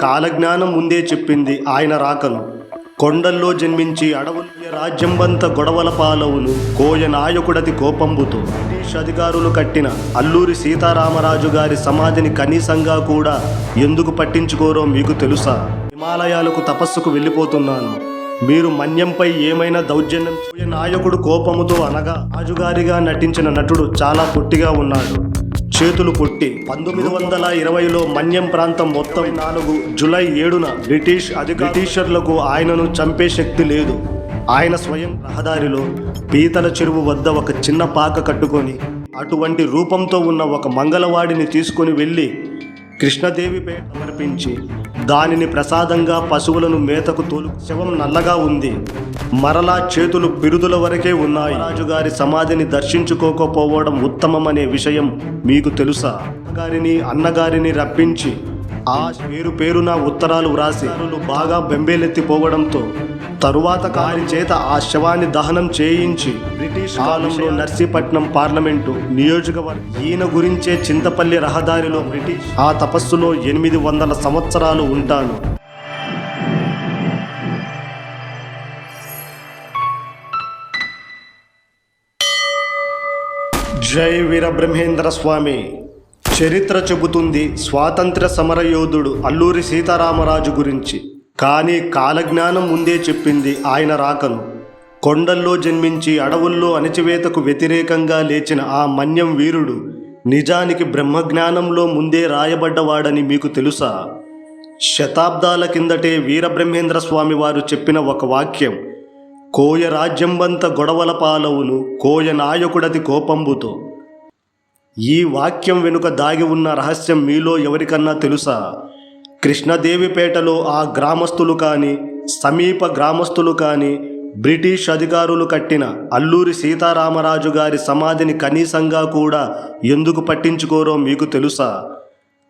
కాలజ్ఞానం ముందే చెప్పింది ఆయన రాకను. కొండల్లో జన్మించి అడవుల్య రాజ్యంబంత గొడవల పాలవును కోయ నాయకుడతి కోపంబుతో బ్రిటిష్ అధికారులు కట్టిన అల్లూరి సీతారామరాజు గారి సమాధిని కనీసంగా కూడా ఎందుకు పట్టించుకోరో మీకు తెలుసా? హిమాలయాలకు తపస్సుకు వెళ్ళిపోతున్నాను. మీరు మన్యంపై ఏమైనా దౌర్జన్యం నాయకుడు కోపముతో అనగా రాజుగారిగా నటించిన నటుడు చాలా పొట్టిగా ఉన్నాడు. చేతులు కొట్టి పంతొమ్మిది వందల ఇరవైలో మన్యం ప్రాంతం మొత్తం నాలుగు జులై ఏడున బ్రిటిష్ అది బ్రిటిషర్లకు ఆయనను చంపే శక్తి లేదు. ఆయన స్వయం రహదారిలో పీతల చెరువు వద్ద ఒక చిన్న పాక కట్టుకొని అటువంటి రూపంతో ఉన్న ఒక మంగళవాడిని తీసుకొని వెళ్ళి కృష్ణదేవిపై సమర్పించి దానిని ప్రసాదంగా పశువులను మేతకు తోలు శవం నల్లగా ఉంది. మరలా చేతులు బిరుదుల వరకే ఉన్నాయి. రాజుగారి సమాధిని దర్శించుకోకపోవడం ఉత్తమమనే విషయం మీకు తెలుసా? గారిని అన్నగారిని రప్పించి ఆ పేరు పేరున ఉత్తరాలు వ్రాసి బాగా బెంబేలెత్తిపోవడంతో తరువాత కారి చేత ఆ శవాన్ని దహనం చేయించి బ్రిటిష్ కాలంలో నర్సీపట్నం పార్లమెంటు నియోజకవర్గం ఈయన గురించే చింతపల్లి రహదారిలో బ్రిటిష్ ఆ తపస్సులో ఎనిమిది వందల సంవత్సరాలు ఉంటాను జై వీరబ్రహ్మేంద్ర స్వామి. చరిత్ర చెబుతుంది స్వాతంత్ర సమరయోధుడు అల్లూరి సీతారామరాజు గురించి. కానీ కాలజ్ఞానం ముందే చెప్పింది ఆయన రాకను. కొండల్లో జన్మించి అడవుల్లో అణచివేతకు వ్యతిరేకంగా లేచిన ఆ మన్యం వీరుడు నిజానికి బ్రహ్మజ్ఞానంలో ముందే రాయబడ్డవాడని మీకు తెలుసా? శతాబ్దాల కిందటే వీరబ్రహ్మేంద్ర స్వామి వారు చెప్పిన ఒక వాక్యం. కోయ రాజ్యంబంత గొడవల పాలవును కోయ నాయకుడది కోపంబుతో. ఈ వాక్యం వెనుక దాగి ఉన్న రహస్యం మీలో ఎవరికన్నా తెలుసా? కృష్ణదేవిపేటలో ఆ గ్రామస్తులు కానీ సమీప గ్రామస్తులు కానీ బ్రిటిష్ అధికారులు కట్టిన అల్లూరి సీతారామరాజు గారి సమాధిని కనీసంగా కూడా ఎందుకు పట్టించుకోరో మీకు తెలుసా?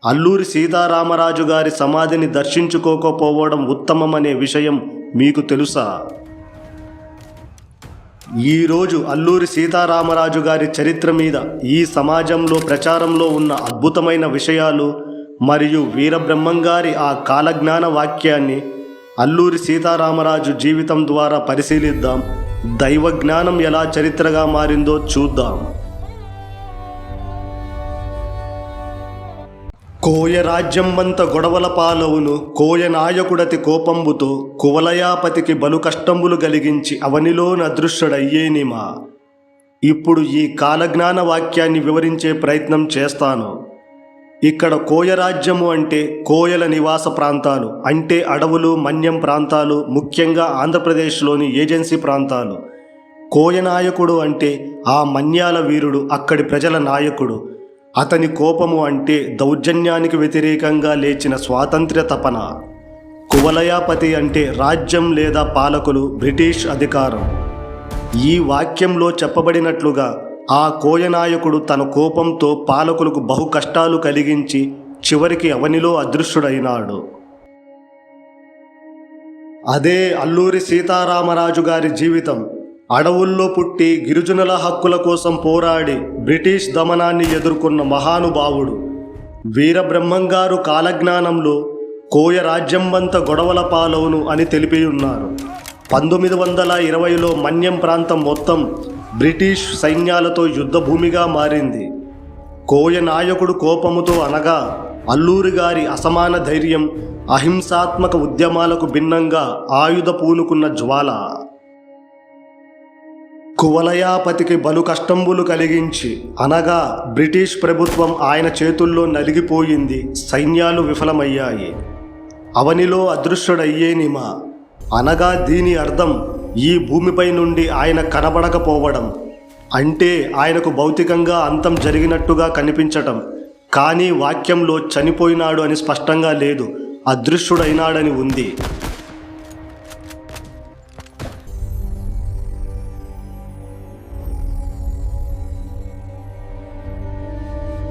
అల్లూరి సీతారామరాజు గారి సమాధిని దర్శించుకోకపోవడం ఉత్తమమనే విషయం మీకు తెలుసా? ఈరోజు అల్లూరి సీతారామరాజు గారి చరిత్ర మీద ఈ సమాజంలో ప్రచారంలో ఉన్న అద్భుతమైన విషయాలు మరియు వీరబ్రహ్మం గారి ఆ కాలజ్ఞాన వాక్యాన్ని అల్లూరి సీతారామరాజు జీవితం ద్వారా పరిశీలిద్దాం. దైవ జ్ఞానం ఎలా చరిత్రగా మారిందో చూద్దాం. కోయ రాజ్యంబంత గొడవల పాలవును కోయ నాయకుడతి కోపంబుతో కువలయాపతికి బలు కష్టంబులు గలిగించి అవనిలో నదృశ్యుడయ్యేనిమా ఇప్పుడు ఈ కాలజ్ఞాన వాక్యాన్ని వివరించే ప్రయత్నం చేస్తాను. ఇక్కడ కోయరాజ్యము అంటే కోయల నివాస ప్రాంతాలు అంటే అడవులు మన్యం ప్రాంతాలు ముఖ్యంగా ఆంధ్రప్రదేశ్లోని ఏజెన్సీ ప్రాంతాలు. కోయ నాయకుడు అంటే ఆ మన్యాల వీరుడు అక్కడి ప్రజల నాయకుడు. అతని కోపము అంటే దౌర్జన్యానికి వ్యతిరేకంగా లేచిన స్వాతంత్ర్య తపన. కువలయాపతి అంటే రాజ్యం లేదా పాలకులు బ్రిటిష్ అధికారం. ఈ వాక్యంలో చెప్పబడినట్లుగా ఆ కోయనాయకుడు తన కోపంతో పాలకులకు బహు కష్టాలు కలిగించి చివరికి అవనిలో అదృశ్యుడైనాడు. అదే అల్లూరి సీతారామరాజు గారి జీవితం. అడవుల్లో పుట్టి గిరిజనుల హక్కుల కోసం పోరాడి బ్రిటిష్ దమనాన్ని ఎదుర్కొన్న మహానుభావుడు. వీరబ్రహ్మంగారు కాలజ్ఞానంలో కోయ రాజ్యంబంత గొడవల పాలవును అని తెలిపి ఉన్నారు పంతొమ్మిది వందల ఇరవైలో మన్యం ప్రాంతం మొత్తం బ్రిటిష్ సైన్యాలతో యుద్ధభూమిగా మారింది. కోయ నాయకుడు కోపముతో అనగా అల్లూరి గారి అసమాన ధైర్యం అహింసాత్మక ఉద్యమాలకు భిన్నంగా ఆయుధ పూనుకున్న జ్వాల. కువలయాపతికి బలు కష్టంబులు కలిగించి అనగా బ్రిటిష్ ప్రభుత్వం ఆయన చేతుల్లో నలిగిపోయింది సైన్యాలు విఫలమయ్యాయి. అవనిలో అదృశ్యుడయ్యేనిమా. అనగా దీని అర్థం ఈ భూమిపై నుండి ఆయన కనబడకపోవడం. అంటే ఆయనకు భౌతికంగా అంతం జరిగినట్టుగా కనిపించటం. కానీ వాక్యంలో చనిపోయినాడు అని స్పష్టంగా లేదు అదృశ్యుడైనాడని ఉంది.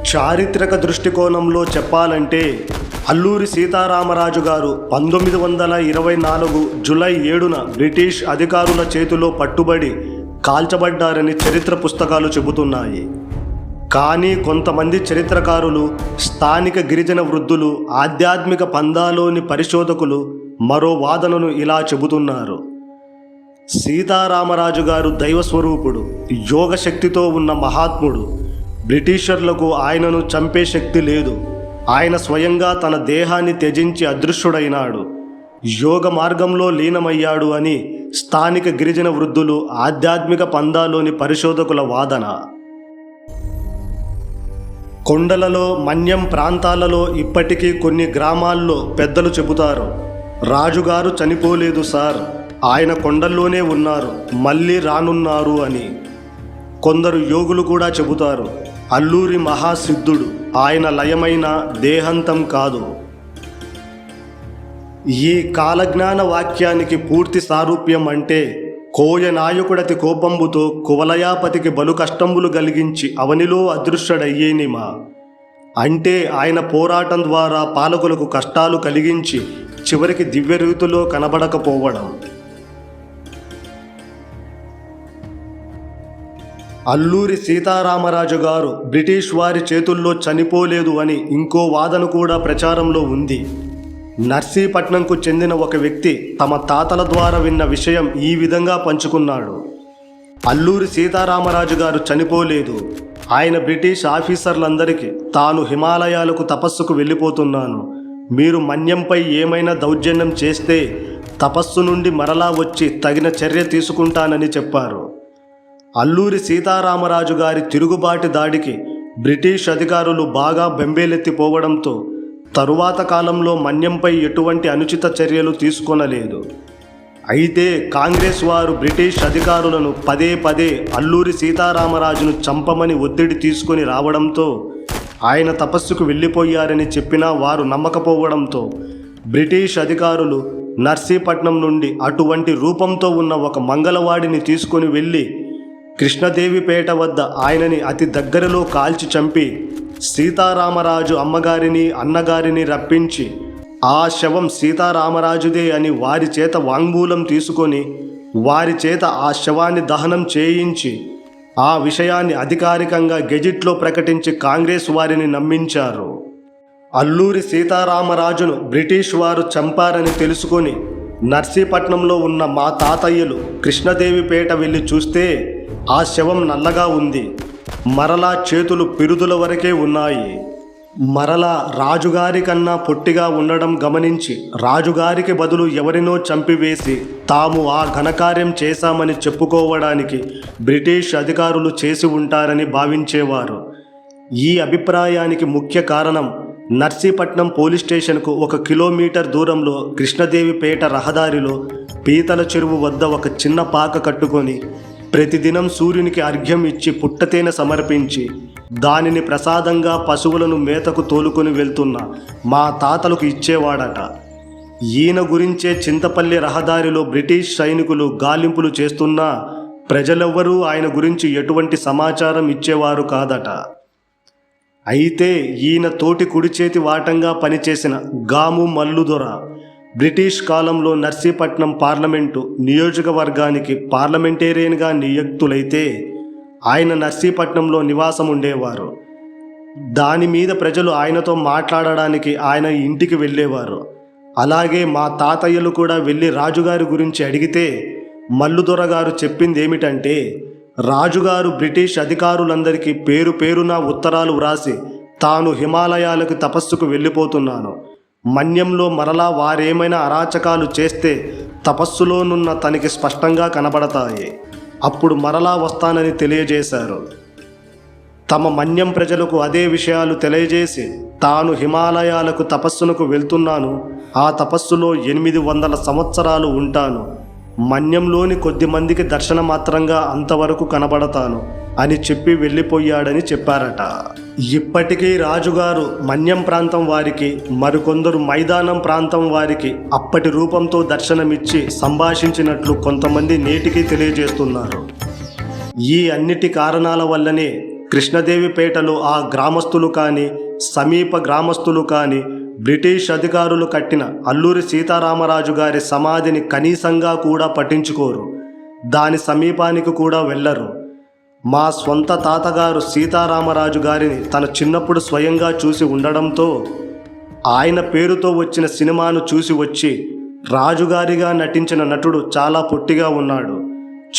చారిత్రక దృష్టికోణంలో చెప్పాలంటే అల్లూరి సీతారామరాజు గారు పంతొమ్మిది వందల ఇరవై నాలుగు జులై ఏడున బ్రిటిష్ అధికారుల చేతిలో పట్టుబడి కాల్చబడ్డారని చరిత్ర పుస్తకాలు చెబుతున్నాయి. కానీ కొంతమంది చరిత్రకారులు స్థానిక గిరిజన వృద్ధులు ఆధ్యాత్మిక పందాలోని పరిశోధకులు మరో వాదనను ఇలా చెబుతున్నారు. సీతారామరాజు గారు దైవస్వరూపుడు యోగ శక్తితో ఉన్న మహాత్ముడు బ్రిటిషర్లకు ఆయనను చంపే శక్తి లేదు. ఆయన స్వయంగా తన దేహాన్ని త్యజించి అదృశ్యుడైనాడు. యోగ మార్గంలో లీనమయ్యాడు అని స్థానిక గిరిజన వృద్ధులు ఆధ్యాత్మిక పందాలోని పరిశోధకుల వాదన. కొండలలో మన్యం ప్రాంతాలలో ఇప్పటికీ కొన్ని గ్రామాల్లో పెద్దలు చెబుతారు రాజుగారు చనిపోలేదు సార్ ఆయన కొండల్లోనే ఉన్నారు మళ్ళీ రానున్నారు అని. కొందరు యోగులు కూడా చెబుతారు అల్లూరి మహాసిద్ధుడు. ఆయన లయమైన దేహంతం కాదు. ఈ కాలజ్ఞాన వాక్యానికి పూర్తి సారూప్యం అంటే కోయ నాయకుడతి కోపంబుతో కువలయాపతికి బలు కష్టంబులు కలిగించి అవనిలో అదృశ్యుడయ్యేనిమా అంటే ఆయన పోరాటం ద్వారా పాలకులకు కష్టాలు కలిగించి చివరికి దివ్య రీతిలో కనబడకపోవడం. అల్లూరి సీతారామరాజు గారు బ్రిటిష్ వారి చేతుల్లో చనిపోలేదు అని ఇంకో వాదన కూడా ప్రచారంలో ఉంది. నర్సీపట్నంకు చెందిన ఒక వ్యక్తి తమ తాతల ద్వారా విన్న విషయం ఈ విధంగా పంచుకున్నాడు. అల్లూరి సీతారామరాజు గారు చనిపోలేదు. ఆయన బ్రిటిష్ ఆఫీసర్లందరికీ తాను హిమాలయాలకు తపస్సుకు వెళ్ళిపోతున్నాను. మీరు మన్యంపై ఏమైనా దౌర్జన్యం చేస్తే తపస్సు నుండి మరలా వచ్చి తగిన చర్య తీసుకుంటానని చెప్పారు. అల్లూరి సీతారామరాజు గారి తిరుగుబాటు దాడికి బ్రిటిష్ అధికారులు బాగా బెంబేలెత్తిపోవడంతో తరువాత కాలంలో మన్యంపై ఎటువంటి అనుచిత చర్యలు తీసుకొనలేదు. అయితే కాంగ్రెస్ వారు బ్రిటిష్ అధికారులను పదే పదే అల్లూరి సీతారామరాజును చంపమని ఒత్తిడి తీసుకొని రావడంతో ఆయన తపస్సుకు వెళ్ళిపోయారని చెప్పినా వారు నమ్మకపోవడంతో బ్రిటిష్ అధికారులు నర్సీపట్నం నుండి అటువంటి రూపంతో ఉన్న ఒక మంగళవాడిని తీసుకొని వెళ్ళి కృష్ణదేవిపేట వద్ద ఆయనని అతి దగ్గరలో కాల్చి చంపి సీతారామరాజు అమ్మగారిని అన్నగారిని రప్పించి ఆ శవం సీతారామరాజుదే అని వారి చేత వాంగ్మూలం తీసుకొని వారి చేత ఆ శవాన్ని దహనం చేయించి ఆ విషయాన్ని అధికారికంగా గెజిట్లో ప్రకటించి కాంగ్రెస్ వారిని నమ్మించారు. అల్లూరి సీతారామరాజును బ్రిటిష్ వారు చంపారని తెలుసుకొని నర్సీపట్నంలో ఉన్న మా తాతయ్యలు కృష్ణదేవిపేట వెళ్ళి చూస్తే ఆ శవం నల్లగా ఉంది. మరలా చేతులు పిరుదుల వరకే ఉన్నాయి. మరలా రాజుగారి కన్నా పొట్టిగా ఉండడం గమనించి రాజుగారికి బదులు ఎవరినో చంపివేసి తాము ఆ ఘనకార్యం చేశామని చెప్పుకోవడానికి బ్రిటిష్ అధికారులు చేసి ఉంటారని భావించేవారు. ఈ అభిప్రాయానికి ముఖ్య కారణం నర్సీపట్నం పోలీస్ స్టేషన్కు ఒక కిలోమీటర్ దూరంలో కృష్ణదేవిపేట రహదారిలో పీతల చెరువు వద్ద ఒక చిన్న పాక కట్టుకొని ప్రతిదినం సూర్యునికి అర్ఘ్యం ఇచ్చి పుట్టతేనె సమర్పించి దానిని ప్రసాదంగా పశువులను మేతకు తోలుకొని వెళ్తున్న మా తాతలకు ఇచ్చేవాడట. ఈయన గురించే చింతపల్లి రహదారిలో బ్రిటిష్ సైనికులు గాలింపులు చేస్తున్నా ప్రజలెవ్వరూ ఆయన గురించి ఎటువంటి సమాచారం ఇచ్చేవారు కాదట. అయితే ఈయన తోటి కుడి చేతి వాటంగా పనిచేసిన గాము మల్లుదొర బ్రిటిష్ కాలంలో నర్సీపట్నం పార్లమెంటు నియోజకవర్గానికి పార్లమెంటేరియన్గా నియుక్తులైతే ఆయన నర్సీపట్నంలో నివాసం ఉండేవారు దాని మీద ప్రజలు ఆయనతో మాట్లాడడానికి ఆయన ఇంటికి వెళ్ళేవారు. అలాగే మా తాతయ్యలు కూడా వెళ్ళి రాజుగారి గురించి అడిగితే మల్లుదొర గారు చెప్పింది ఏమిటంటే రాజుగారు బ్రిటిష్ అధికారులందరికీ పేరు పేరున ఉత్తరాలు వ్రాసి తాను హిమాలయాలకు తపస్సుకు వెళ్ళిపోతున్నాను. మన్యంలో మరలా వారేమైనా అరాచకాలు చేస్తే తపస్సులోనున్న తనకి స్పష్టంగా కనబడతాయి. అప్పుడు మరలా వస్తానని తెలియజేశారు. తమ మన్యం ప్రజలకు అదే విషయాలు తెలియజేసి తాను హిమాలయాలకు తపస్సునకు వెళ్తున్నాను. ఆ తపస్సులో ఎనిమిది వందల సంవత్సరాలు ఉంటాను. మన్యంలోని కొద్ది మందికి దర్శనమాత్రంగా అంతవరకు కనబడతాను అని చెప్పి వెళ్ళిపోయాడని చెప్పారట. ఇప్పటికీ రాజుగారు మన్యం ప్రాంతం వారికి మరికొందరు మైదానం ప్రాంతం వారికి అప్పటి రూపంతో దర్శనమిచ్చి సంభాషించినట్లు కొంతమంది నేటికి తెలియజేస్తున్నారు. ఈ అన్నిటి కారణాల వల్లనే కృష్ణదేవిపేటలో ఆ గ్రామస్తులు కానీ సమీప గ్రామస్తులు కానీ బ్రిటిష్ అధికారులు కట్టిన అల్లూరి సీతారామరాజు గారి సమాధిని కనీసంగా కూడా పట్టించుకోరు. దాని సమీపానికి కూడా వెళ్ళరు. మా స్వంత తాతగారు సీతారామరాజు గారిని తన చిన్నప్పుడు స్వయంగా చూసి ఉండడంతో ఆయన పేరుతో వచ్చిన సినిమాను చూసి వచ్చి రాజుగారిగా నటించిన నటుడు చాలా పొట్టిగా ఉన్నాడు.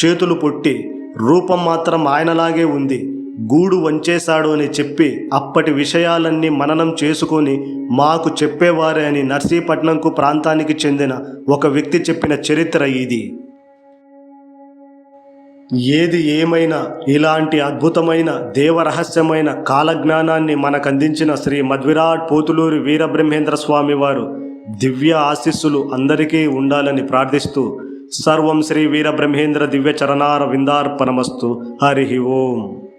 చేతులు పొట్టి రూపం మాత్రం ఆయనలాగే ఉంది. గూడు వంచేశాడు అని చెప్పి అప్పటి విషయాలన్నీ మననం చేసుకొని మాకు చెప్పేవారే అని నర్సీపట్నంకు ప్రాంతానికి చెందిన ఒక వ్యక్తి చెప్పిన చరిత్ర ఇది. ఏది ఏమైనా ఇలాంటి అద్భుతమైన దేవరహస్యమైన కాలజ్ఞానాన్ని మనకు అందించిన శ్రీ మధ్విరాట్ పోతులూరి వీరబ్రహ్మేంద్ర స్వామి వారు దివ్య ఆశీస్సులు అందరికీ ఉండాలని ప్రార్థిస్తూ సర్వం శ్రీ వీరబ్రహ్మేంద్ర దివ్య చరణార విందార్పణమస్తు. హరి ఓం.